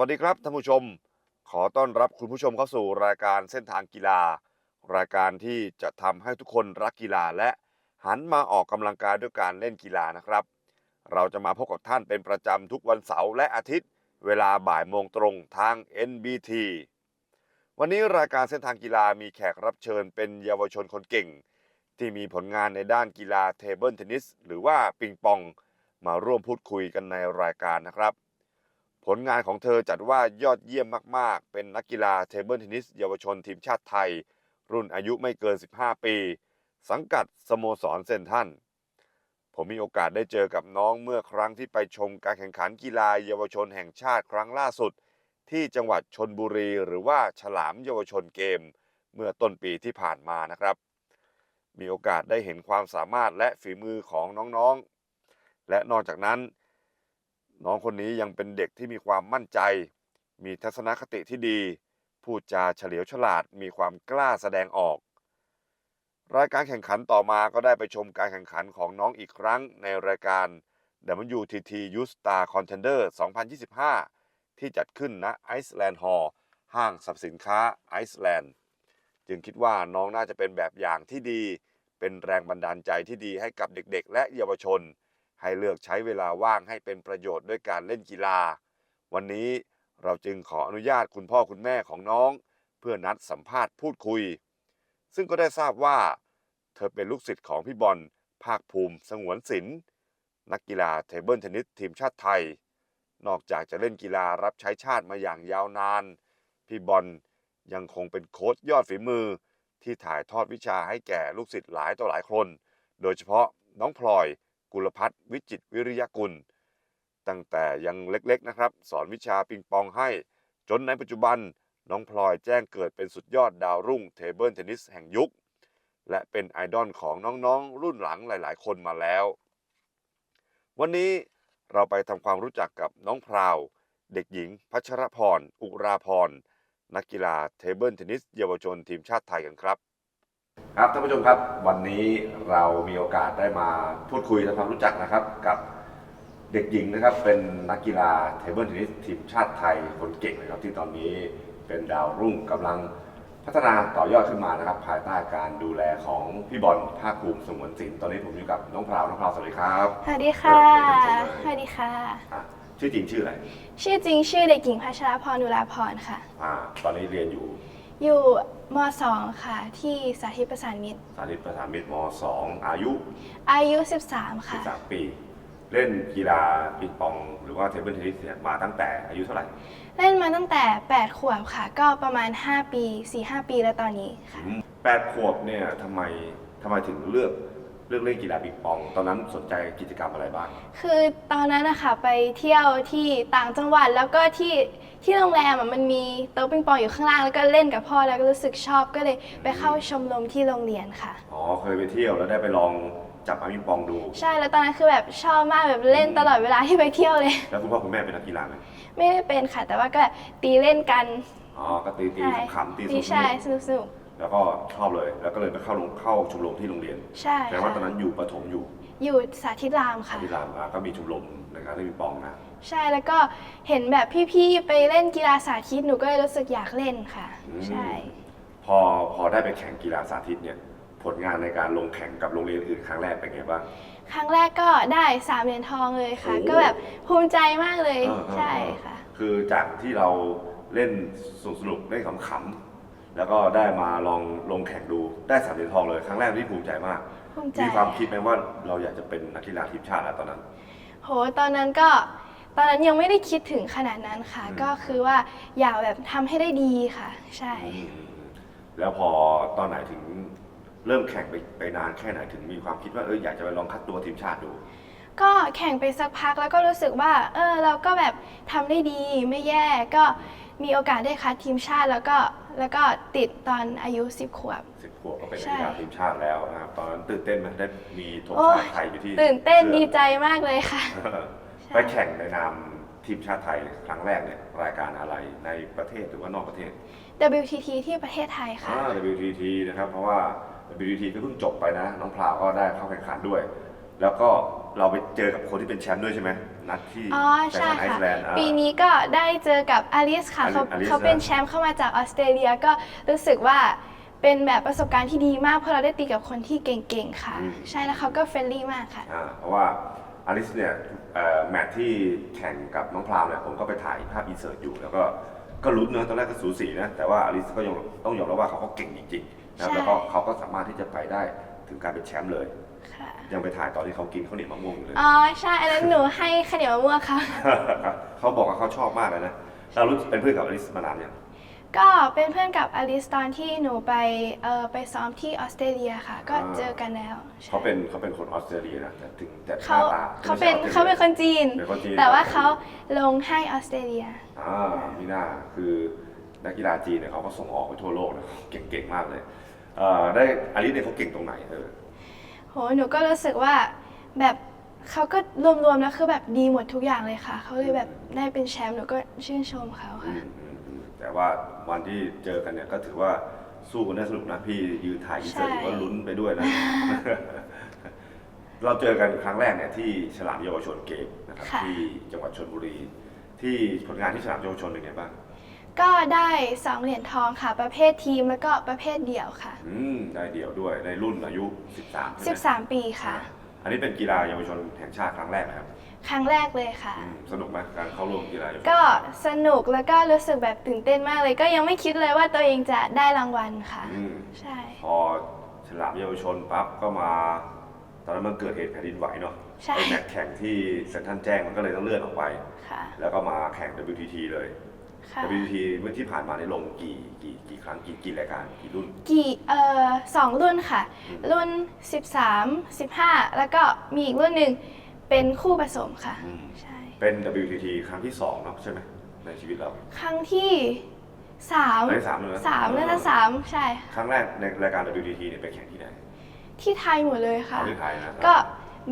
วัสดีครับท่านผู้ชม ขอต้อนรับคุณผู้ชมเข้าสู่รายการเส้นทางกีฬา รายการที่จะทำให้ทุกคนรักกีฬาและหันมาออกกำลังกายด้วยการเล่นกีฬานะครับ เราจะมาพบกับท่านเป็นประจำทุกวันเสาร์และอาทิตย์ เวลาบ่ายโมงตรงทาง NBT วันนี้รายการเส้นทางกีฬามีแขกรับเชิญเป็นเยาวชนคนเก่ง ที่มีผลงานในด้านกีฬาเทเบิลเทนนิสหรือว่าปิงปองมาร่วมพูดคุยกันในรายการนะครับ ผลงานของเธอจัดว่ายอดเยี่ยมมาก ๆ เป็นนักกีฬาเทเบิลเทนนิสเยาวชนทีมชาติไทย รุ่นอายุไม่เกิน 15 ปี สังกัดสโมสรเซนทันผมมีโอกาสได้เจอกับน้องเมื่อครั้งที่ไปชมการแข่งขันกีฬาเยาวชนแห่งชาติครั้งล่าสุด ที่จังหวัดชนบุรีหรือว่าฉลามเยาวชนเกม เมื่อต้นปีที่ผ่านมานะครับ มีโอกาสได้เห็นความสามารถและฝีมือของน้องๆ และนอกจากนั้น น้องคนนี้ยังเป็นเด็กที่มีความมั่นใจ มีทัศนคติที่ดี พูดจาเฉลียวฉลาด มีความกล้าแสดงออก รายการแข่งขันต่อมาก็ได้ไปชมการแข่งขันของน้องอีกครั้งในรายการ WTT Youth Star Contender 2025 ที่จัดขึ้นณไอซ์แลนด์ฮอลล์ห้างสรรพสินค้าไอซ์แลนด์จึงคิดว่าน้องน่าจะเป็นแบบอย่างที่ดี เป็นแรงบันดาลใจที่ดีให้กับเด็กๆ และเยาวชน ให้เลือกใช้เวลาว่างให้เป็นประโยชน์ด้วยการเล่นกีฬา วันนี้เราจึงขออนุญาตคุณพ่อคุณแม่ของน้อง เพื่อนัดสัมภาษณ์พูดคุย ซึ่งก็ได้ทราบว่า เธอเป็นลูกศิษย์ของพี่บอลภาคภูมิสงวนศิลป์นักกีฬาเทเบิลเทนนิสทีมชาติไทย นอกจากจะเล่นกีฬารับใช้ชาติมาอย่างยาวนาน พี่บอลยังคงเป็นโค้ชยอดฝีมือ ที่ถ่ายทอดวิชาให้แก่ลูกศิษย์หลายต่อหลายคน โดยเฉพาะน้องพลอย กุลพัฒน์วิจิตวิริยกุล ตั้งแต่ยังเล็กๆนะครับ สอนวิชาปิงปองให้ จนในปัจจุบันน้องพลอยแจ้งเกิดเป็นสุดยอดดาวรุ่งเทเบิลเทนนิสแห่งยุค และเป็นไอดอลของน้องๆ รุ่นหลังหลายๆ คนมาแล้ว วันนี้เราไปทำความรู้จักกับน้องพราว เด็กหญิง พัชรพร อุราพร นักกีฬาเทเบิลเทนนิสเยาวชนทีมชาติไทยกันครับ ครับท่านผู้ชมครับวันนี้เรามีโอกาสได้มาพูดคุยทำความรู้จักนะครับ กับเด็กหญิงนะครับ เป็นนักกีฬาเทเบิลเทนนิสทีมชาติไทยคนเก่งนะครับที่ตอนนี้เป็นดาวรุ่งกำลังพัฒนาต่อยอดขึ้นมานะครับ ภายใต้การดูแลของพี่บอลภาคภูมิสงวนศิลป์ตอนนี้ผมอยู่กับน้องพราวน้องพราวสวัสดีครับ สวัสดีค่ะเริ่มเลยสวัสดีค่ะ อะชื่อจริงชื่ออะไรชื่อจริงชื่อเด็กหญิงพัชรพรนุราพรค่ะ อ่าตอนนี้เรียนอยู่อยู่ ม .2 ค่ะ ที่สาธิตประสานมิตร สาธิตประถามมิตรม2อายุอายุ 13 ค่ะ 13ปี เล่นกีฬาปิงปองหรือว่าเทเบิลเทนนิสเนี่ยมาตั้งแต่อายุเท่าไหร่เล่นมาตั้งแต่ 8 ขวบค่ะ ก็ประมาณ 5 ปี 4-5 ปีแล้วตอนนี้ค่ะแปดขวบเนี่ยทำไมทำไมถึงเลือกเลือกเล่นกีฬาปิงปอง ตอนนั้นสนใจกิจกรรมอะไรบ้าง คือตอนนั้นนะคะไปเที่ยวที่ต่างจังหวัดแล้วก็ที่ ที่โรงแรมอะมันมีโต๊ะปิงปองอยู่ข้างล่างแล้วก็เล่นกับพ่อแล้วก็รู้สึกชอบก็เลยไปเข้าชมรมที่โรงเรียนค่ะ อ๋อเคยไปเที่ยวแล้วได้ไปลองจับไม้ปิงปองดู ใช่แล้วตอนนั้นคือแบบชอบมากแบบเล่นตลอดเวลาที่ไปเที่ยวเลย แล้วคุณพ่อคุณแม่เป็นนักกีฬาไหมไม่ได้เป็นค่ะ แต่ว่าก็ตีเล่นกันอ๋อก็ตีตีใช่ขำๆตีสตีนุกใช่สนุกสนุกๆแล้วก็ชอบเลย แล้วก็เลยไปเข้าโรงเข้าชมรมที่โรงเรียนใช่แปลว่าค่ะตอนนั้นอยู่ประถมอยู่อยู่สาธิตรามค่ะที่รามอะก็มีชมรมในการเล่นปิงปองนะ ใช่แล้วก็เห็นแบบพี่ๆไปเล่นกีฬาสาธิตหนูก็เลยรู้สึกอยากเล่นค่ะ อืม ใช่ พอพอได้ไปแข่งกีฬาสาธิตเนี่ย ผลงานในการลงแข่งกับโรงเรียนอื่นครั้งแรกเป็นไงบ้าง ครั้งแรกก็ได้สามเหรียญทองเลยค่ะ โอ้ ก็แบบภูมิใจมากเลยเออเออใช่ค่ะคือจากที่เราเล่นสนุกสนุกเล่นขำๆแล้วก็ได้มาลองลงแข่งดูได้สามเหรียญทองเลยครั้งแรกที่ภูมิใจมาก ภูมิใจมีความคิดไหมว่าเราอยากจะเป็นนักกีฬาทีมชาติแล้วตอนนั้น โหตอนนั้นก็ ตอนนั้นยังไม่ได้คิดถึงขนาดนั้นค่ะ อืม ก็คือว่าอยากแบบทำให้ได้ดีค่ะ ใช่ อืมแล้วพอตอนไหนถึงเริ่มแข่งไปไปนานแค่ไหนถึงมีความคิดว่าเอออยากจะไปลองคัดตัวทีมชาติดู ก็แข่งไปสักพักแล้วก็รู้สึกว่า เออเราก็แบบทำได้ดีไม่แย่ก็มีโอกาสได้คัดทีมชาติแล้วก็แล้วก็ติดตอนอายุ 10 ขวบ สิบขวบก็เป็นนักใช่กีฬาทีมชาติแล้วนะครับตอนนั้นตื่นเต้นไหมได้มีธงโอ้ชายติไทยอยู่ที่ตื่นเต้นสื้อ ดีใจมากเลยค่ะ ไปแข่งในนามทีมชาติไทยครั้งแรกเนี่ยรายการอะไรในประเทศหรือว่านอกประเทศ WTT ที่ประเทศไทยค่ะ อ่า WTT นะครับเพราะว่า WTT ก็เพิ่งจบไปนะ น้องพลาวก็ได้เข้าแข่งขันด้วย แล้วก็เราไปเจอกับคนที่เป็นแชมป์ด้วยใช่ไหมนัดที่อ๋อแข่งใช่ขันไอค่ะ ซ์แลนด์อ่า ปีนี้ก็ได้เจอกับอลิสค่ะอลิเขาอลิสเขาเป็นนะ แชมป์เข้ามาจากออสเตรเลียก็รู้สึกว่าเป็นแบบประสบการณ์ที่ดีมากเพราะเราได้ตีกับคนที่เก่งๆค่ะ ใช่แล้วเขาก็เฟรนลี่มากค่ะ อ่าเพราะว่าอลิสเนี่ยเอ่อ แมตช์ที่แข่งกับน้องพราวเนี่ยผมก็ไปถ่ายภาพอินเสิร์ตอยู่ แล้วก็ก็ลุ้นเนอะตอนแรกก็สูสีนะ แต่ว่าอลิสก็ยอมต้องยอมรับว่าเขาก็เก่งจริงๆนะครับใช่ แล้วก็เขาก็สามารถที่จะไปได้ถึงการเป็นแชมป์เลย ค่ะยังไปถ่ายตอนที่เขากินข้าวเหนียวมะม่วงอยู่เลย อ๋อใช่อันนั้นหนูให้ข้าวเหนียวมะม่วงค่ะ เขาบอกว่าเขาชอบมากเลยนะเรารู้เป็นเพื่อนกับอลิสมานานยัง ก็เป็นเพื่อนกับอลิสตอนที่หนูไปเอ่อไปซ้อมที่ออสเตรเลียค่ะ ก็อ่าเจอกันแล้วใช่เขาเป็นเขาเป็นคนออสเตรเลียนะแต่ถึงแต่หเขาน้าตาเขาเป็นไม่ใช่เขาเป็นคนจีน เป็นคนจีน แต่ว่าเขาลงให้ออสเตรเลีย อ่ามีหน้าคือนักกีฬาจีนเนี่ยเขาก็ส่งออกไปทั่วโลกนะเก่งๆมากเลยเอ่อได้อลิสเนี่ยเขาเก่งตรงไหนเออโหหนูก็รู้สึกว่าแบบเขาก็รวมๆแล้วคือแบบดีหมดทุกอย่างเลยค่ะ เขาเลยแบบได้เป็นแชมป์หนูก็ชื่นชมเขาอืค่ะมอืมอืม แต่ว่าวันที่เจอกันเนี่ยก็ถือว่าสู้กันได้สนุกนะพี่ยืนถ่ายอินเสิร์ตอยู่ก็ลุ้นไปด้วยนะ เราเจอกันครั้งแรกเนี่ยที่ฉลามเยาวชนเกมนะครับค่ะ ที่จังหวัดชลบุรี ที่ผลงานที่ฉลามเยาวชนเป็นไงบ้าง ก็ได้สองเหรียญทองค่ะ ประเภททีมแล้วก็ประเภทเดี่ยวค่ะ อืมได้เดี่ยวด้วยในรุ่นอายุ 13ใช่ไหม13 ปีค่ะ อันนี้เป็นกีฬาเยาวชนแห่งชาติครั้งแรกนะครับ ครั้งแรกเลยค่ะ อืมสนุกไหมการเข้าร่วมกีฬาเยาวชนก็สนุกแล้วก็รู้สึกแบบตื่นเต้นมากเลย ก็ยังไม่คิดเลยว่าตัวเองจะได้รางวัลค่ะ อืมใช่ พอฉลามเยาวชนปั๊บก็มา ตอนนั้นมันเกิดเหตุแผ่นดินไหวเนาะใช่ ไอ้แมตช์แข่งที่เซนทรัลแจ้งมันก็เลยต้องเลื่อนออกไป ค่ะแล้วก็มาแข่ง WTT เลย ค่ะ WTT เมื่อที่ผ่านมาในยลงกี่กี่กี่ครั้งกี่กี่รายการกี่รุ่น กี่เอ่อสองรุ่นค่ะ รุ่น 13 15 แล้วก็มีอีกรุ่นหนึ่ง เป็นคู่ผสมค่ะ อืมใช่ เป็น WTT ครั้งที่สองเนาะใช่ไหมในชีวิตเราครั้งที่สามครั้งที่สามเลยนะสามน่าจะสามใช่ครั้งแรกในรายการ WTT เนี่ยไปแข่งที่ไหนที่ไทยหมดเลยค่ะเอาที่ไทยนะก็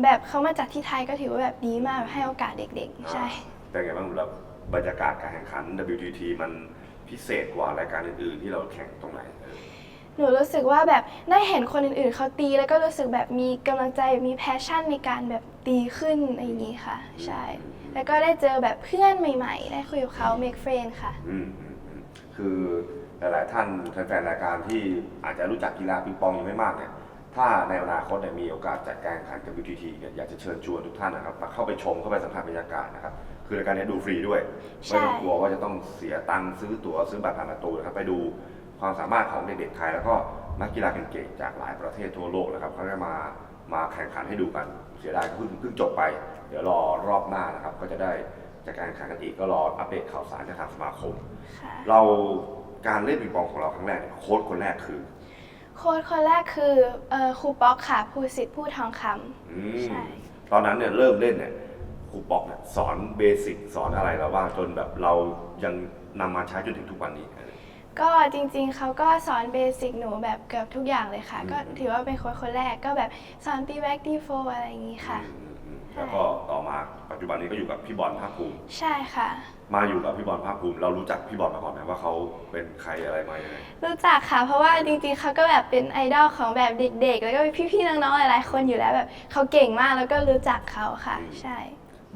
แบบเขามาจัดที่ไทยก็ถือว่าแบบดีมากให้โอกาสเด็กๆ ใช่ เป็นไงบ้างแล้วบรรยากาศการแข่งขัน WTT มันพิเศษกว่ารายการอื่นๆ ที่เราแข่งตรงไหนเออ หนูรู้สึกว่าแบบได้เห็นคนอื่นๆเขาตี แล้วก็รู้สึกแบบมีกำลังใจมีแพชชั่นในการแบบตีขึ้นอะไรอย่างนี้ค่ะ ใช่ แล้วก็ได้เจอแบบเพื่อนใหม่ ๆ ได้คุยกับเขา make friend ค่ะ อืมอืมอืมคือหลายๆท่านแฟนๆรายการที่อาจจะรู้จักกีฬาปิงปองยังไม่มากเนี่ย ถ้าในอนาคตเนี่ยมีโอกาสจัดการแข่งขันกับ WTT เนี่ยอยากจะเชิญชวนทุกท่านนะครับมาเข้าไปชมเข้าไปสัมผัสบรรยากาศนะครับ คือรายการนี้ดูฟรีด้วย ใช่ ไม่ต้องกลัวว่าจะต้องเสียตังค์ซื้อตั๋วซื้อบัตรผ่านประตูนะครับไปดู ความสามารถของเด็กๆไทย แล้วก็นักกีฬาเก่งๆจากหลายประเทศทั่วโลกนะครับเขาจะมามาแข่งขันให้ดูกันเสียดายเพิ่งเพิ่งจบไป เดี๋ยวรอรอบหน้านะครับ ก็จะได้จัดการแข่งขันกันอีกก็รออัปเดตข่าวสารจากทางสมาคมค่ะเราการเล่นปิงปองของเราครั้งแรกเนี่ยโค้ชคนแรกคือ โค้ชคนแรกคือเอ่อครูป๊อกค่ะภูสิทธิ์ผู้ทองคำอืมใช่ ตอนนั้นเนี่ยเริ่มเล่นเนี่ยครูปอกเนี่ยสอนเบสิกสอนอะไรเราบ้างจนแบบเรายังนำมาใช้จนถึงทุกวันนี้ ก็จริงๆ เขาก็สอนเบสิกหนูแบบเกือบทุกอย่างเลยค่ะอืมก็ถือว่าเป็นโค้ชคนแรกก็แบบสอนตีแบ็กตีโฟอะไรอย่างนี้ค่ะอืมอืมแล้วก็ต่อมาปัจจุบันนี้ก็อยู่กับพี่บอลภาคภูมิ ใช่ค่ะ มาอยู่กับพี่บอลภาคภูมิ เรารู้จักพี่บอลมาก่อนไหมว่าเขาเป็นใครอะไรมายังไงรู้จักค่ะ เพราะว่าจริงๆ เขาก็แบบเป็นไอดอลของแบบเด็กๆ แล้วก็พี่ๆ น้องๆ หลายๆ คนอยู่แล้วแบบเขาเก่งมากแล้วก็รู้จักเขาค่ะอืมใช่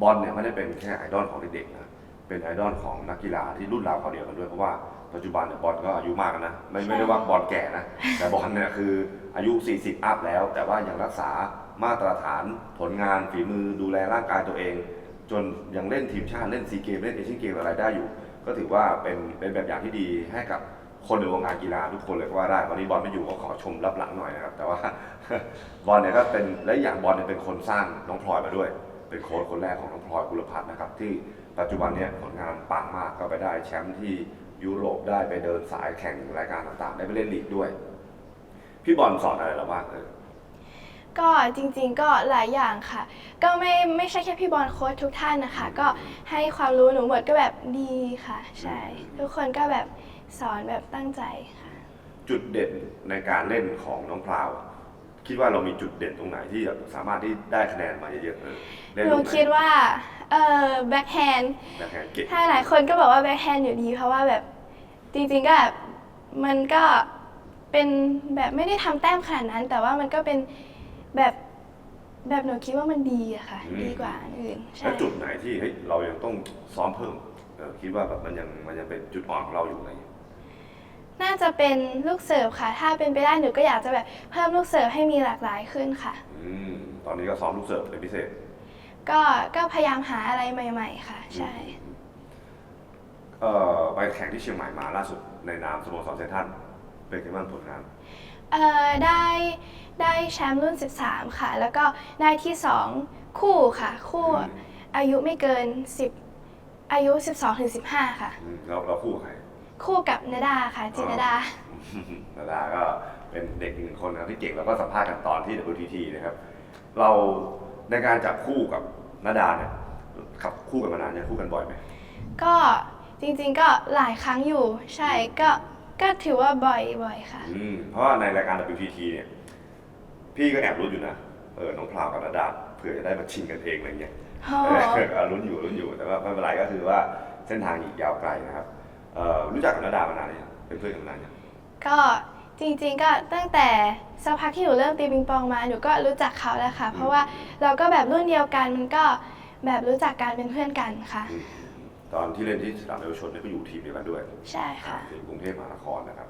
บอลเนี่ยไม่ได้เป็นแค่ไอดอลของเด็กๆนะ เป็นไอดอลของนักกีฬาที่รุ่นราวเขาวเดียวกันด้วยเพราะว่าปัจจุบันเนี่ยบอลก็อายุมากแล้วนะไม่ไม่ได้ว่าบอลแก่นะ แต่บอลเนี่ยคืออายุ 40 อัพแล้ว แต่ว่ายังรักษามาตรฐานผลงานฝีมือดูแลร่างกายตัวเอง จนยังเล่นทีมชาติเล่นซีเกมเล่นเอเชียนเกมอะไรได้อยู่ ก็ถือว่าเป็นเป็นแบบอย่างที่ดีให้กับคนในวงการกีฬาทุกคนเลยก็ว่าได้วันนี้บอลไม่อยู่ก็ขอชมรับหลังหน่อยนะครับแต่ว่า บอลเนี่ยก็เป็นและอย่างบอลเนี่ยเป็นคนสร้างน้องพลอยมาด้วย เป็นโค้ชคนแรกของน้องพลอยกุลพัฒน์นะครับที่ ปัจจุบันเนี่ยผลงานปังมากก็ไปได้แชมป์ที่ยุโรปได้ไปเดินสายแข่งรายการต่างๆ ได้ไปเล่นลีกด้วย พี่บอลสอนอะไรเราบ้างเออก็จริงๆก็หลายอย่างค่ะ ก็ไม่ไม่ใช่แค่พี่บอลโค้ชทุกท่านนะคะ ก็ให้ความรู้หนูหมดก็แบบดีค่ะ ใช่ ทุกคนก็แบบสอนแบบตั้งใจค่ะ จุดเด่นในการเล่นของน้องพราว คิดว่าเรามีจุดเด่นตรงไหนที่แบบสามารถที่ได้คะแนนมาเยอะๆเออเล่นหนูลูกไหนคิดว่าเอ่อแบ็คแฮนด์แบบแข่งเก่งถ้าหลายคนก็บอกว่าแบ็คแฮนด์อยู่ดี เพราะว่าแบบจริงๆก็แบบมันก็เป็นแบบไม่ได้ทำแต้มขนาดนั้น แต่ว่ามันก็เป็นแบบแบบหนูคิดว่ามันดีอะค่ะอืมดีกว่าอันอื่นใช่ แล้วจุดไหนที่เฮ้ยเรายังต้องซ้อมเพิ่มเออคิดว่าแบบมันยังมันยังเป็นจุดอ่อนของเราอยู่อะไรอย่างเงี้ย น่าจะเป็นลูกเสิร์ฟค่ะ ถ้าเป็นไปได้หนูก็อยากจะแบบเพิ่มลูกเสิร์ฟให้มีหลากหลายขึ้นค่ะ อืมตอนนี้ก็ซ้อมลูกเสิร์ฟเป็นพิเศษ ก็ก็พยายามหาอะไรใหม่ ๆ ค่ะ ใช่ เอ่อไปแข่งที่เชียงใหม่มาล่าสุดในนามสโมสรเซนทรันเป็นไงบ้างผลงานเอ่อได้ได้แชมป์รุ่น 13 ค่ะ แล้วก็ได้ที่ 2 คู่ค่ะ คู่อืมอายุไม่เกิน 10 อายุ 12ถึง15 ค่ะ อืมเราเราคู่กับใคร คู่กับนาดาค่ะจินนาดา นาดาก็เป็นเด็กอีกหนึ่งคนนะครับที่เก่งแล้วก็สัมภาษณ์กันตอนที่ WTT นะครับ เราในการจับคู่กับนาดาเนี่ยขับคู่กันมานานเนี่ยคู่กันบ่อยไหมก็จริงๆก็หลายครั้งอยู่ใช่ก็ก็ถือว่าบ่อยบ่อยค่ะ อืมเพราะว่าในรายการ WTT เนี่ยพี่ก็แอบรู้อยู่นะเออน้องพราวกับนาดาเผื่อจะได้มาชิงกันเองอะไรเงี้ยโอ้เออเออลุ้นอยู่ลุ้นอยู่แต่ว่าไม่เป็นไรก็คือว่าเส้นทางอีกยาวไกลนะครับ เอ่อรู้จักกับนาดามานานหรือยังเป็นเพื่อนกันมานานยังก็จริงๆก็ตั้งแต่สักพักที่หนูเริ่มตีปิงปองมาหนูก็รู้จักเขาแล้วค่ะ เพราะว่าเราก็แบบรุ่นเดียวกันมันก็แบบรู้จักกันเป็นเพื่อนกันค่ะ อืมตอนที่เล่นที่สนามเยาวชนเนี่ยก็อยู่ทีมเดียวกันด้วยใช่ค่ะ ที่กรุงเทพมหานครนะครับ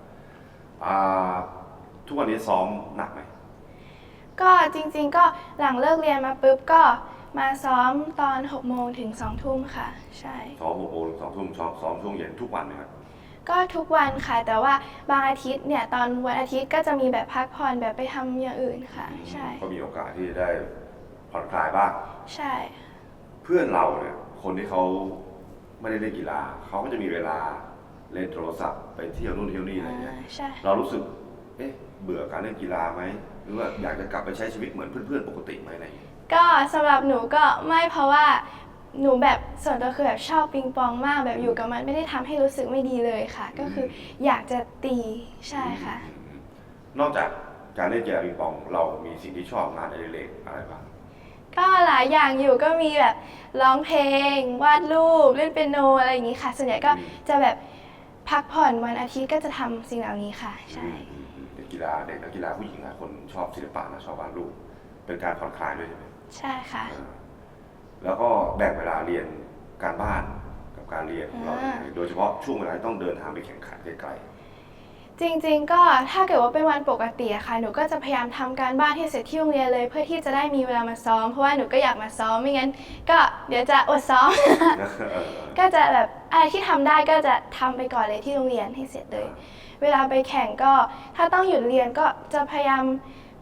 อ่าทุกวันนี้ซ้อมหนักไหมก็จริงๆก็หลังเลิกเรียนมาปุ๊บก็ มาซ้อมตอน6โมงถึง2ทุ่มค่ะ ใช่ ซ้อมหกโมงถึงสองทุ่มซ้อมซ้อมช่วงเย็นทุกวันไหมครับก็ทุกวันค่ะ แต่ว่าบางอาทิตย์เนี่ยตอนวันอาทิตย์ก็จะมีแบบพักผ่อนแบบไปทำอย่างอื่นค่ะ ใช่ ก็มีโอกาสที่จะได้ผ่อนคลายบ้าง ใช่ เพื่อนเราเนี่ยคนที่เขาไม่ได้เล่นกีฬาเขาก็จะมีเวลาเล่นโทรศัพท์ไปเที่ยวนู่นเที่ยวนี่อะไรเงี้ยอ่าใช่ เรารู้สึกเอ๊ะเบื่อการเล่นกีฬาไหมหรือว่าอยากจะกลับไปใช้ชีวิตเหมือนเพื่อนๆปกติไหมอะไรอย่างเงี้ย ก็สำหรับหนูก็ไม่เพราะว่าหนูแบบส่วนตัวคือแบบชอบปิงปองมากแบบอยู่กับมันไม่ได้ทำให้รู้สึกไม่ดีเลยค่ะ ก็คืออยากจะตีใช่ค่ะ นอกจากการเล่นกีฬาปิงปองเรามีสิ่งที่ชอบงานอดิเรกอะไรบ้างก็หลายอย่างอยู่ก็มีแบบร้องเพลง วาดรูปเล่นเปียโนอะไรอย่างนี้ค่ะ ส่วนใหญ่ก็จะแบบพักผ่อนวันอาทิตย์ก็จะทำสิ่งเหล่านี้ค่ะ ใช่เด็กกีฬาเด็กนักกีฬาผู้หญิงหลายคนชอบศิลปะนะชอบวาดรูปเป็นการผ่อนคลายด้วยใช่ไหม ใช่ค่ะเออแล้วก็แบ่งเวลาเรียนการบ้านกับการเรียนของเราอ่ายังไงโดยเฉพาะช่วงเวลาที่ต้องเดินทางไปแข่งขันไกลจริงๆ ก็ถ้าเกิดว่าเป็นวันปกติอะค่ะ หนูก็จะพยายามทำการบ้านที่เสร็จที่โรงเรียนเลย เพื่อที่จะได้มีเวลามาซ้อม เพราะว่าหนูก็อยากมาซ้อม ไม่งั้น ก็เดี๋ยวจะอดซ้อม ๆนะเออก็จะแบบอะไรที่ทำได้ก็จะทำไปก่อนเลยที่โรงเรียนให้เสร็จเลย เวลาไปแข่งก็ถ้าต้องหยุดเรียนก็จะพยายาม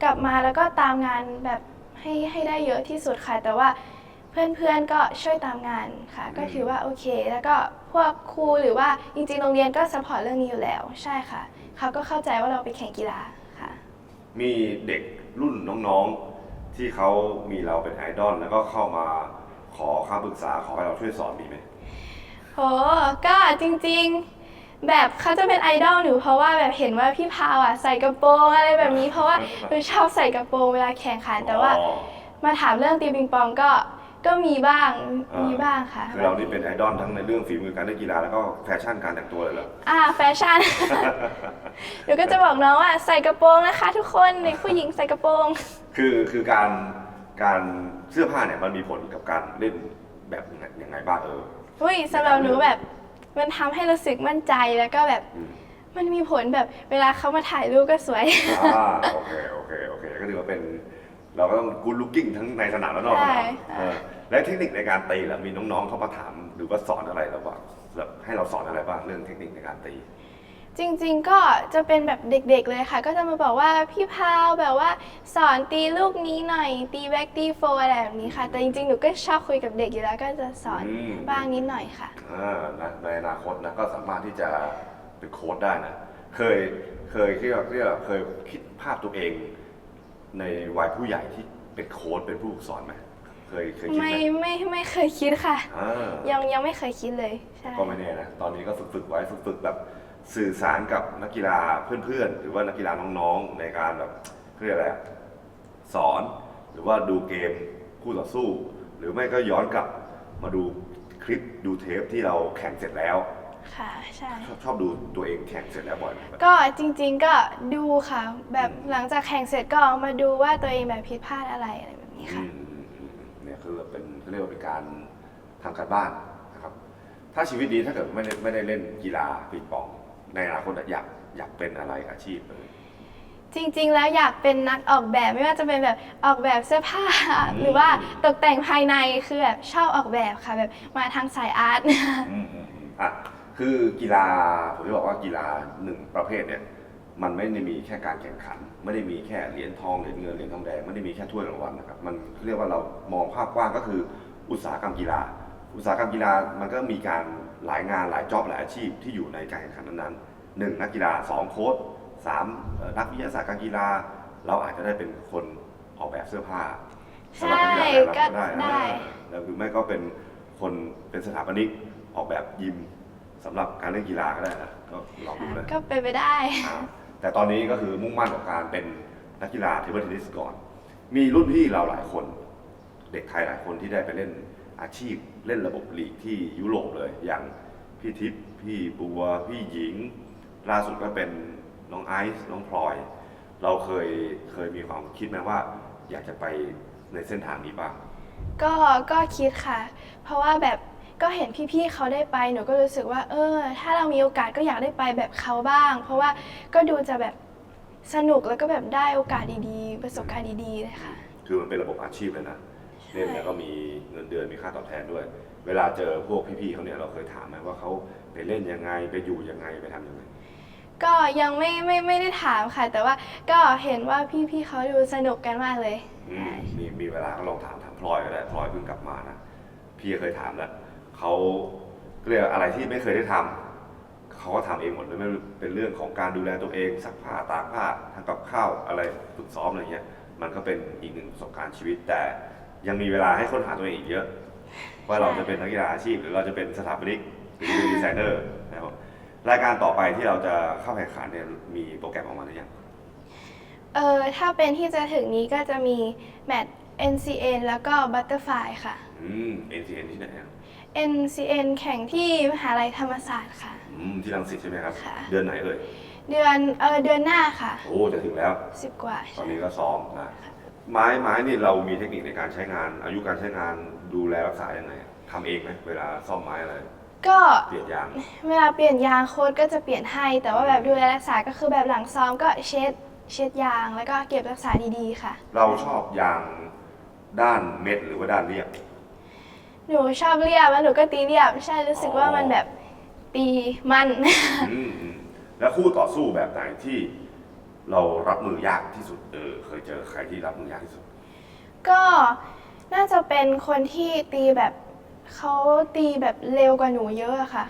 กลับมาแล้วก็ตามงานแบบ ให้ให้ได้เยอะที่สุดค่ะ แต่ว่าเพื่อนๆก็ช่วยตามงานค่ะ ก็ถือว่าโอเค แล้วก็พวกครูหรือว่าจริงๆโรงเรียนก็สปอร์ตเรื่องนี้อยู่แล้ว ใช่ค่ะเขาก็เข้าใจว่าเราไปแข่งกีฬาค่ะ มีเด็กรุ่นน้องๆ ที่เขามีเราเป็นไอดอลแล้วก็เข้ามาขอคำปรึกษาขอให้เราช่วยสอนมีไหมโหก็จริงๆ แบบเขาจะเป็นไอดอลหนูเพราะว่าแบบเห็นว่าพี่พาวอะใส่กระโปรงอะไรแบบนี้ เพราะว่าหนูชอบใส่กระโปรงเวลาแข่งขันแต่ว่าอ๋อมาถามเรื่องตีปิงปองก็ก็มีบ้างอ่ามีมีบ้างค่ะ คือเรานี่เป็นไอดอลทั้งในเรื่องฝีมือการเล่นกีฬาแล้วก็แฟชั่นการแต่งตัวเลยเหรอ อ่าแฟชั่น หนูก็จะบอกน้องว่าใส่กระโปรงนะคะ ทุกคนเด็กผู้หญิงใส่กระโปรง คือคือการการเสื้อผ้าเนี่ยมันมีผลกับการเล่นแบบยังไงยังไงบ้างเออ อุ้ยสำหรับหนูแบบ มันทำให้รู้สึกมั่นใจแล้วก็แบบอืมมันมีผลแบบเวลาเขามาถ่ายรูปก็สวย อ่าโอเคโอเคโอเคก็ถือว่าเป็นเราก็ต้องกู o ลุ o กิ้งทั้งในสนามและนอกสใช่นามเออและเทคนิคในการตีล่ะมีน้องๆเข้ามาถามหรือว่าสอนอะไรเราบ้างแบบให้เราสอนอะไรบ้างเรื่องเทคนิคในการตี จริงๆ ก็จะเป็นแบบเด็กๆเลยค่ะ ก็จะมาบอกว่าพี่พาวแบบว่าสอนตีลูกนี้หน่อยตีแบ็กตีโฟอะไรแบบนี้ค่ะ แต่จริงๆ หนูก็ชอบคุยกับเด็กอยู่แล้ว ก็จะสอนอืม บ้างนิดหน่อยค่ะอ่านะในอนาคตนะก็สามารถที่จะเป็นโค้ดได้นะ เคยเคยที่เราที่เราเคยคิดภาพตัวเอง ในวัยผู้ใหญ่ที่เป็นโค้ดเป็นผู้ฝึกสอนไหมเคยเคยคิดไหไม่มไม่ไม่เคยคิดค่ะ อ่ายังยังไม่เคยคิดเลยใช่ ก็ไม่แน่นะตอนนี้ก็ฝึกฝึกไว้ฝึกฝึกแบบ สื่อสารกับนักกีฬาเพื่อนๆ หรือว่านักกีฬาน้องๆในการแบบเขาเรียกอะไรอะสอนหรือว่าดูเกมคู่ต่อสู้ หรือไม่ก็ย้อนกลับมาดูคลิปดูเทปที่เราแข่งเสร็จแล้ว ค่ะใช่ ชอบชอบดูตัวเองแข่งเสร็จแล้วบ่อยไหมก็จริงๆก็ดูค่ะ แบบหลังจากแข่งเสร็จก็มาดูว่าตัวเองแบบผิดพลาดอะไรอะไรแบบนี้นี้อืค่ะมอืมอืมเนี่ยคือเป็นเขาเรียกว่าเป็นการทำการบ้านนะครับ ถ้าชีวิตนี้ถ้าเกิดไม่ได้ไม่ได้เล่นกีฬาปิงปอง ในอนาคตอยากอยากเป็นอะไรอาชีพเลย จริงๆ แล้วอยากเป็นนักออกแบบไม่ว่าจะเป็นแบบออกแบบเสื้อผ้า อืม หรือว่าตกแต่งภายในคือแบบชอบออกแบบค่ะแบบมาทางสายอาร์ต อืมอืมอืมอะคือกีฬาผมจะบอกว่ากีฬาหนึ่งประเภทเนี่ย มันไม่ได้มีแค่การแข่งขัน ไม่ได้มีแค่เหรียญทองเหรียญเงินเหรียญทองแดงไม่ได้มีแค่ถ้วยรางวัลนะครับมันเรียกว่าเรามองภาพกว้างก็คืออุตสาหกรรมกีฬา อุตสาหกรรมกีฬามันก็มีการ หลายงานหลายจ็อบหลายอาชีพที่อยู่ในการแข่งขันนั้นๆหนึ่งนักกีฬาสองโค้ชสามเอ่อนักวิทยาศาสตร์การกีฬา เราอาจจะได้เป็นคนออกแบบเสื้อผ้าสำหรับนักกีฬาใช่แต่ละคนก็ได้อ่าแล้วหรือไม่ก็เป็นคนเป็นสถาปนิกออกแบบยิมสำหรับการเล่นกีฬาก็ได้นะก็ลองดูนะก็เป็นไปได้อ่าแต่ตอนนี้ก็คือมุ่งมั่นกับการเป็นนักกีฬาเทเบิลเทนนิสก่อน มีรุ่นพี่เราหลายคน เด็กไทยหลายคนที่ได้ไปเล่นอาชีพ เล่นระบบลีกที่ยุโรปเลย อย่างพี่ทิพย์พี่บัว พี่หญิง ล่าสุดก็เป็นน้องไอซ์น้องพลอย เราเคยเคยมีความคิดไหมว่า อยากจะไปในเส้นทางนี้บ้าง ก็ก็คิดค่ะ เพราะว่าแบบก็เห็นพี่ๆเขาได้ไปหนูก็รู้สึกว่า เออ ถ้าเรามีโอกาสก็อยากได้ไปแบบเขาบ้าง เพราะว่าก็ดูจะแบบสนุกแล้วก็แบบได้โอกาสดีๆ ประสบการณ์ดีๆเลยค่ะ คือมันเป็นระบบอาชีพเลยนะ เล่นแล้วก็มีเงินเดือนมีค่าตอบแทนด้วย เวลาเจอพวกพี่ๆเขาเนี่ยเราเคยถามไหมว่าเขาไปเล่นยังไงไปอยู่ยังไงไปทำยังไง ก็ยังไม่ไม่ไม่ได้ถามค่ะ แต่ว่าก็เห็นว่าพี่ๆเขาดูสนุกกันมากเลย อืมมีมีเวลาก็ลองถามถามพลอยก็ได้พลอยเพิ่งกลับมานะพี่เคยถามแล้วเขาเรียกอะไรที่ไม่เคยได้ทำเขาก็ทำเองหมดเลยไม่ว่าเป็นเรื่องของการดูแลตัวเองซักผ้าตากผ้าทำกับข้าวอะไรฝึกซ้อมอะไรเงี้ยมันก็เป็นอีกหนึ่งประสบการณ์ชีวิตแต่ ยังมีเวลาให้ค้นหาตัวเองอีกเยอะ ว่าเราจะเป็นนักกีฬาอาชีพ หรือเราจะเป็นสถาปนิกหรือเป็นดีไซเนอร์นะครับรายการต่อไปที่เราจะเข้าแข่งขันเนี่ยมีโปรแกรมออกมาหรือยังเออถ้าเป็นที่จะถึงนี้ก็จะมีแมตช์ NCN แล้วก็ Butterfly ค่ะ อืม NCN ที่ไหนอะ NCN แข่งที่มหาลัยธรรมศาสตร์ค่ะ อืมที่รังสิตใช่ไหมครับ ค่ะ เดือนไหนเอ่ยเดือนเออเดือนหน้าค่ะ โอ้จะถึงแล้วสิบกว่าตอใช่นนี้ก็ซ้อมนะ ไม้ไม้นี่เรามีเทคนิคในการใช้งาน อายุการใช้งานดูแลรักษายังไงทำเองไหมเวลาซ่อมไม้อะไรก็เปลี่ยนยาง เวลาเปลี่ยนยางโค้ดก็จะเปลี่ยนให้ แต่ว่าแบบดูแลรักษาก็คือแบบหลังซ้อมก็เช็ดเช็ดยางแล้วก็เก็บรักษาดีๆค่ะ เราชอบยางด้านเม็ดหรือว่าด้านเรียบ หนูชอบเรียบแล้วหนูก็ตีเรียบใช่รู้สึกว่ามันแบบตีมัน อืมอืมแล้วคู่ต่อสู้แบบไหนที่ เรารับมือยากที่สุดเออเคยเจอใครที่รับมือยากที่สุด ก็น่าจะเป็นคนที่ตีแบบเขาตีแบบเร็วกว่าหนูเยอะอะค่ะ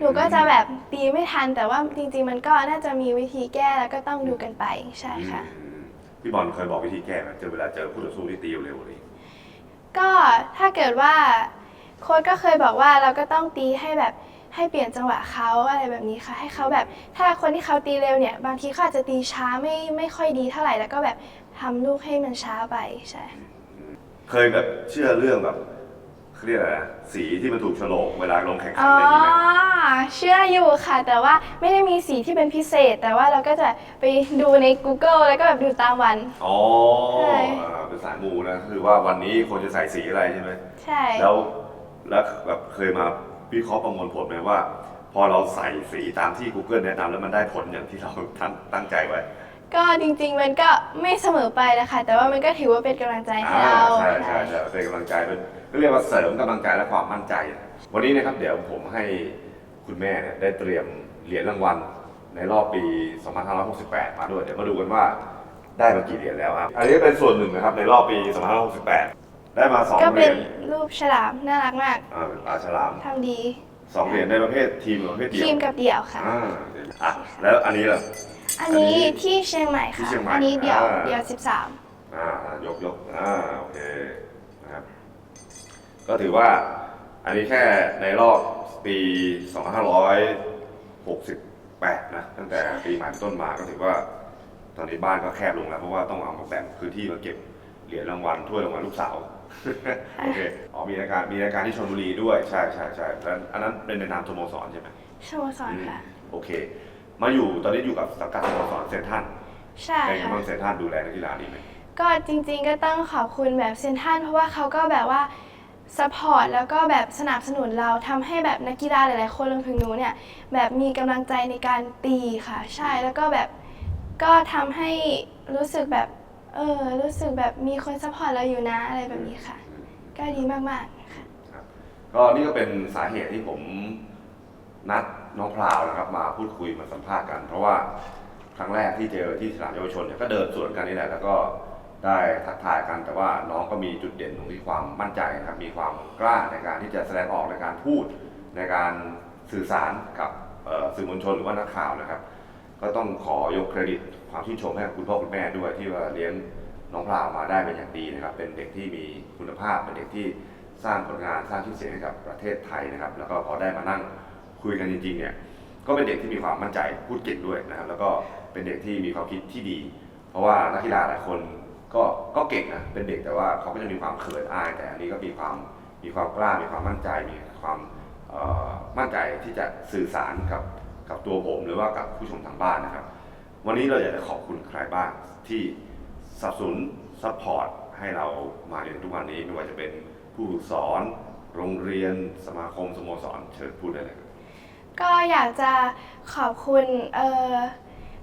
หนูก็จะแบบตีไม่ทันแต่ว่าจริง ๆ มันก็น่าจะมีวิธีแก้แล้วก็ต้องดูกันไปใช่ค่ะ อืมพี่บอลเคยบอกวิธีแก้ไหมเจอเวลาเจอคู่ต่อสู้ที่ตีเร็วๆเลยก็ถ้าเกิดว่าโค้ชก็เคยบอกว่าเราก็ต้องตีให้แบบ ให้เปลี่ยนจังหวะเขาอะไรแบบนี้ค่ะ ให้เขาแบบถ้าคนที่เขาตีเร็วเนี่ยบางทีเขาอาจจะตีช้าไม่ไม่ค่อยดีเท่าไหร่ แล้วก็แบบทำลูกให้มันช้าไปใช่ เคยแบบเชื่อเรื่องแบบเขาเรียกอะไรนะสีที่มันถูกโฉลกเวลาลงแข่งขันอ๋อ อะไรอย่างนี้ไหมเชื่ออยู่ค่ะ แต่ว่าไม่ได้มีสีที่เป็นพิเศษ แต่ว่าเราก็จะไปดูใน Google แล้วก็แบบดูตามวัน อ๋อใช่ อ่าเป็นสายมูนะคือว่าวันนี้ควรจะใส่สีอะไรใช่ไหมใช่ แล้วแล้วแบบเคยมา วิเคราะห์ประมวลผลไหมว่า พอเราใส่สีตามที่ Google แนะนำแล้วมันได้ผลอย่างที่เราตั้งตั้งใจไว้ ก็จริงๆมันก็ไม่เสมอไปนะคะ แต่ว่ามันก็ถือว่าเป็นกำลังใจให้อ่าเราใช่ใช่ใช่เป็นกำลังใจเป็นก็เรียกว่าเสริมกำลังใจและความมั่นใจ วันนี้นะครับเดี๋ยวผมให้คุณแม่เนี่ยได้เตรียมเหรียญรางวัลในรอบปี 2568 มาด้วย เดี๋ยวมาดูกันว่าได้มากี่เหรียญแล้วครับ อันนี้เป็นส่วนหนึ่งนะครับในรอบปี 2568 ได้มาสองก็เหเป็รีนยญรูปฉลามน่ารักมากอ่าเป็นปลาฉลามทำดีสองเหรียญในประเภททีมกับประเภทเดี่ยวทีมกับเดี่ยวค่ะ อ่าอะแล้วอันนี้ล่ะอันนี้อันนี้ที่เชียงใหม่ที่ค่ะ เชียงใหม่อันนี้เดี่ยวอ่า เดี่ยว อ่ายกยกอ่าโอเคนะครับก็ถือว่าอันนี้แค่ในรอบปี 2568 นะ ตั้งแต่ปีใหม่เป็นต้นมาก็ถือว่า ตอนนี้บ้านก็แคบลงแล้ว เพราะว่าต้องเอามาแบ่งพื้นที่มาเก็บเหรียญรางวัลถ้วยรางวัลลูกสาว โอเคอ๋อมีรายการมีรายการที่ชลบุรีด้วยใช่ใช่ใช่แล้วอันนั้นเป็นในนามสโมสรใช่ไหม13สโมสรค่ะ โอเค มาอยู่ตอนนี้อยู่กับสังกัดสโมสรเซนทรันใช่เป็นไงค่ะ บ้างเซนทรันดูแลนักกีฬาดีไหม ก็จริงๆก็ต้องขอบคุณแบบเซนทรันเพราะว่าเขาก็แบบว่าสปอร์ตแล้วก็แบบสนับสนุนเราทำให้แบบนักกีฬาหลายๆคนรวมถึงหนูเนี่ยแบบมีกำลังใจในการตีค่ะ ใช่แล้วก็แบบก็ทำให้รู้สึกแบบ เออ รู้สึกแบบมีคนสปอร์ตเราอยู่นะอะไรแบบนี้ค่ะ ก็ดีมากๆค่ะครับก็นี่ก็เป็นสาเหตุที่ผมนัดน้องพราวนะครับ มาพูดคุยมาสัมภาษณ์กัน เพราะว่าครั้งแรกที่เจอที่สนามเยาวชนเนี่ยก็เดินสวนกันนี่แหละแล้วก็ได้ทักทายกันแต่ว่าน้องก็มีจุดเด่นตรงที่ความมั่นใจนะครับมีความกล้าในการที่จะแสดงออกในการพูดในการสื่อสารกับเอ่อสื่อมวลชนหรือว่านักข่าวนะครับ ก็ต้องขอยกเครดิต ความชื่นชมให้กับคุณพ่อคุณแม่ด้วยที่ว่าเลี้ยงน้องพราวมาได้เป็นอย่างดีนะครับ เป็นเด็กที่มีคุณภาพเป็นเด็กที่สร้างผลงานสร้างชื่อเสียงให้กับประเทศไทยนะครับ แล้วก็พอได้มานั่งคุยกันจริงๆเนี่ยก็เป็นเด็กที่มีความมั่นใจพูดเก่งด้วยนะครับ แล้วก็เป็นเด็กที่มีความคิดที่ดี เพราะว่านักกีฬาหลายคนก็ก็เก่งนะเป็นเด็กแต่ว่าเขาก็จะมีความเขินอาย แต่อันนี้ก็มีความมีความกล้ามีความมั่นใจมีความมั่นใจที่จะสื่อสารกับกับตัวผมหรือว่ากับผู้ชมทางบ้านนะครับ วันนี้เราอยากจะขอบคุณใครบ้างที่สนับสนุนซัพพอร์ตให้เรามาถึงทุกวันนี้ไม่ว่าจะเป็นผู้ฝึกสอน โรงเรียนสมาคมสโมสรเชิญพูดได้เลยครับก็อยากจะขอบคุณเอ่อ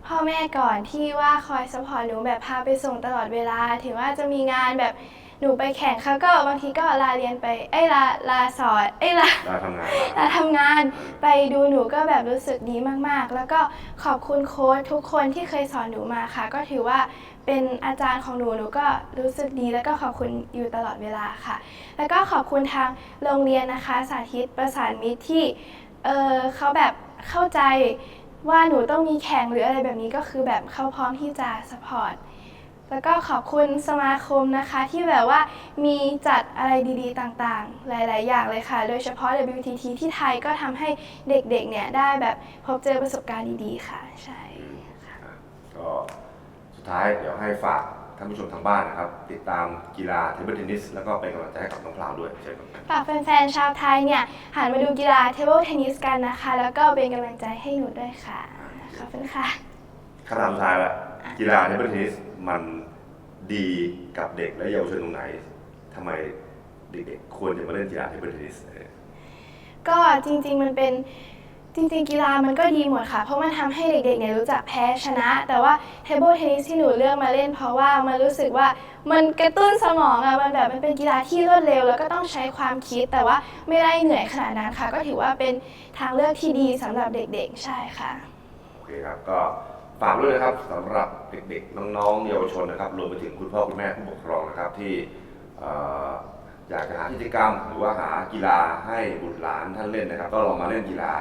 พ่อแม่ก่อนที่ว่าคอยสปอร์ตหนูแบบพาไปส่งตลอดเวลา ถึงว่าจะมีงานแบบ หนูไปแข่งเขาก็บางทีก็ลาเรียนไปเอ้ยลาลาสอนเอ้ยลาได้ทำงานลาทำงานไปดูหนูก็แบบรู้สึกดีมากๆ แล้วก็ขอบคุณโค้ชทุกคนที่เคยสอนหนูมาค่ะ ก็ถือว่าเป็นอาจารย์ของหนูหนูก็รู้สึกดี แล้วก็ขอบคุณอยู่ตลอดเวลาค่ะ แล้วก็ขอบคุณทางโรงเรียนนะคะ สาธิตประสานมิตรที่เออเขาแบบเข้าใจว่าหนูต้องมีแข่งหรืออะไรแบบนี้ก็คือแบบเขาพร้อมที่จะสปอร์ต แล้วก็ขอบคุณสมาคมนะคะ ที่แบบว่ามีจัดอะไรดีๆ ต่างๆ หลาย ๆ อย่างเลยค่ะ โดยเฉพาะ WTT ที่ไทยก็ทำให้เด็ก ๆ เนี่ยได้แบบพบเจอประสบการณ์ดีๆ ค่ะ ใช่อะก็สุดท้ายเดี๋ยวให้ฝากท่านผู้ชมทางบ้านนะครับ ติดตามกีฬาเทเบิลเทนนิสแล้วก็เป็นกำลังใจให้กับน้องพราวด้วยเชิญครับฝากแฟนๆชาวไทยเนี่ยหันมาดูกีฬาเทเบิลเทนนิสกันนะคะ แล้วก็เป็นกำลังใจให้หนูด้วยค่ะขอบคุณค่ะคำถามสุดท้ายละกีฬาเทเบิลเทนนิส มันดีกับเด็กและเยาวชนตรงไหนทำไมเด็กๆควรจะมาเล่นกีฬาเทเบิลเทนนิสเออก็จริงๆมันเป็นจริงๆ กีฬามันก็ดีหมดค่ะ เพราะมันทำให้เด็กๆเนี่ยรู้จักแพ้ชนะ แต่ว่าเทเบิลเทนนิสที่หนูเลือกมาเล่น เพราะว่ามันรู้สึกว่ามันกระตุ้นสมองอะมันแบบมันเป็นกีฬาที่รวดเร็ว แล้วก็ต้องใช้ความคิดแต่ว่าไม่ได้เหนื่อยขนาดนั้นค่ะ ก็ถือว่าเป็นทางเลือกที่ดีสำหรับเด็กๆ ใช่ค่ะ โอเคครับก็ ฝากด้วยนะครับสำหรับเด็กๆน้องๆเยาวชนนะครับรวมไปถึงคุณพ่อคุณแม่ผู้ปกครองนะครับที่ออยากจะหากิจกรรม หรือว่าหากีฬาให้บุตรหลานท่านเล่นนะครับ ก็ลองมาเล่นกีฬา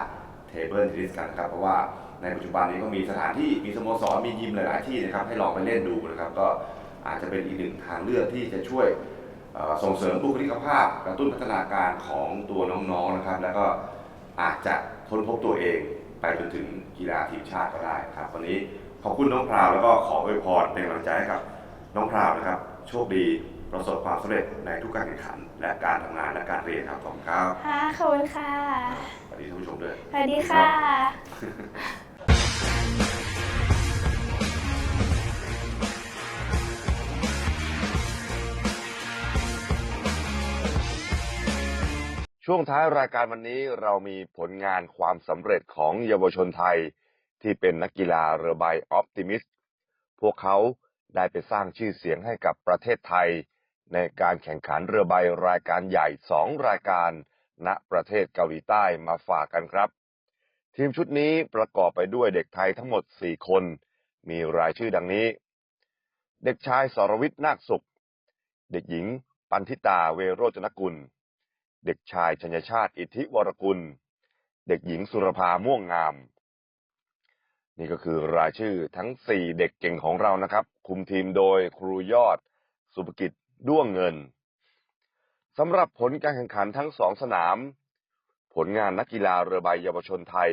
เทเบิลเทนนิสกันนะครับเพราะว่าในปัจจุบันนี้ก็มีสถานที่มีสโมสรมียิมหลาย ๆ ที่นะครับให้ลองไปเล่นดูนะครับก็อาจจะเป็นอีกหนึ่งทางเลือกที่จะช่วยส่งเสริมบุคลิกภาพกระตุ้นพัฒนาการของตัวน้อง ๆ นะครับ แล้วก็อาจจะค้นพบตัวเอง ไปจนถึงกีฬาทีมชาติก็ได้ครับ วันนี้ขอบคุณน้องพราวแล้วก็ขออวยพรเป็นกำลังใจให้กับน้องพราวนะครับ โชคดีประสบความสำเร็จในทุกการแข่งขัน และการทำงานและการเรียนครับขอบคุณครับค่ะขอบคุณค่ะสวัสดีท่านผู้ชมด้วย สวัสดีค่ะ ช่วงท้ายรายการวันนี้เรามีผลงานความสำเร็จของเยาวชนไทยที่เป็นนักกีฬาเรือใบออ t ติมิสพวกเขาได้ไปสร้างชื่อเสียงให้กับประเทศไทย ในการแข่งขันเรือใบรายการใหญ่สองรายการ ณประเทศเกาหลีใต้มาฝากกันครับ ทีมชุดนี้ประกอบไปด้วยเด็กไทยทั้งหมด 4 คน มีรายชื่อดังนี้ เด็กชายสรวิทย์นาคสุข เด็กหญิง ปันทิตาเวโรจนกุล เด็กชายชัญชาติอิทธิวรกุล เด็กหญิงสุรภาม่วงงาม นี่ก็คือรายชื่อทั้ง4เด็กเก่งของเรานะครับ คุมทีมโดยครูยอด สุภกิจด้วงเงินสำหรับผลการแข่งขันทั้งสองสนาม ผลงานนักกีฬาเรือใบเยาวชนไทย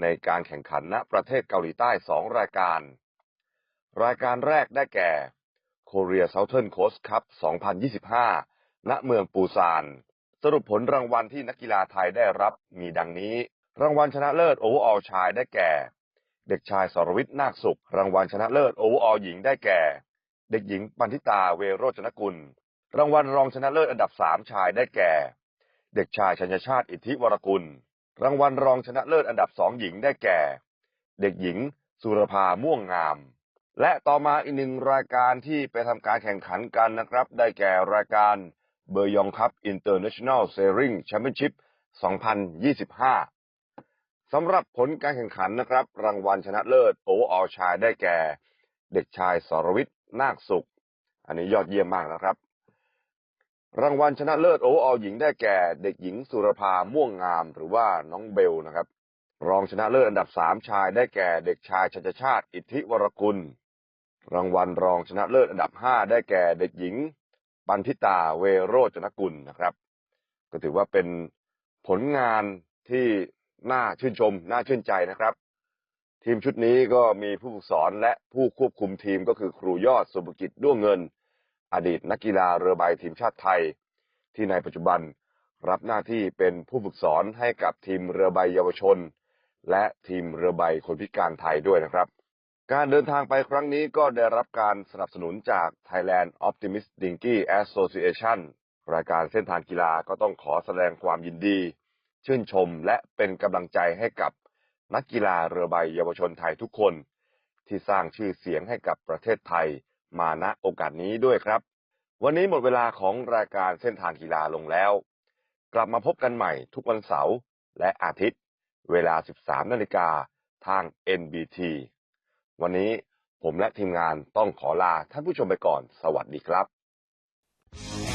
ในการแข่งขันณประเทศเกาหลีใต้สองรายการ รายการแรกได้แก่ Korea Southern Coast Cup 2025 ณ เมืองปูซาน สรุปผลรางวัลที่นักกีฬาไทยได้รับมีดังนี้ รางวัลชนะเลิศโอเวอร์ออลชายได้แก่ เด็กชายสรวิทย์นาคสุข รางวัลชนะเลิศโอเวอร์ออลหญิงได้แก่ เด็กหญิงปันธิตาเวโรจนกุล รางวัลรองชนะเลิศอันดับสามชายได้แก่ เด็กชายชัญชาติอิทธิวรกุล รางวัลรองชนะเลิศอันดับสองหญิงได้แก่ เด็กหญิง สุรภาม่วงงาม และต่อมาอีกหนึ่งรายการที่ไปทำการแข่งขันกันนะครับ ได้แก่รายการ เบอร์ยองคัพอินเตอร์เนชั่นแนลเซริงแชมเปี้ยนชิพ 2025 สำหรับผลการแข่งขันนะครับ รางวัลชนะเลิศโอออชายได้แก่ เด็กชายสรวิทย์นาคสุข อันนี้ยอดเยี่ยมมากนะครับ รางวัลชนะเลิศโอออหญิงได้แก่ เด็กหญิงสุรภาม่วงงามหรือว่าน้องเบลนะครับ รองชนะเลิศอันดับสามชายได้แก่เด็กชายชัชชาติ อิทธิวรกุล รางวัลรองชนะเลิศอันดับห้าได้แก่เด็กหญิง ปันธิตาเวโรจนกุลนะครับ ก็ถือว่าเป็นผลงานที่น่าชื่นชม น่าชื่นใจนะครับ ทีมชุดนี้ก็มีผู้ฝึกสอนและผู้ควบคุมทีมก็คือครูยอดสุภกิจด้วงเงิน อดีตนักกีฬาเรือใบทีมชาติไทย ที่ในปัจจุบันรับหน้าที่เป็นผู้ฝึกสอนให้กับทีมเรือใบเยาวชน และทีมเรือใบคนพิการไทยด้วยนะครับ การเดินทางไปครั้งนี้ก็ได้รับการสนับสนุนจาก Thailand Optimist Dinky Association รายการเส้นทางกีฬาก็ต้องขอแสดงความยินดี ชื่นชมและเป็นกำลังใจให้กับนักกีฬาเรือใบเยาวชนไทยทุกคน ที่สร้างชื่อเสียงให้กับประเทศไทยมาณโอกาสนี้ด้วยครับ วันนี้หมดเวลาของรายการเส้นทางกีฬาลงแล้ว กลับมาพบกันใหม่ทุกวันเสาร์และอาทิตย์ เวลา 13นาฬิกาทาง NBT วันนี้ผมและทีมงานต้องขอลาท่านผู้ชมไปก่อน สวัสดีครับ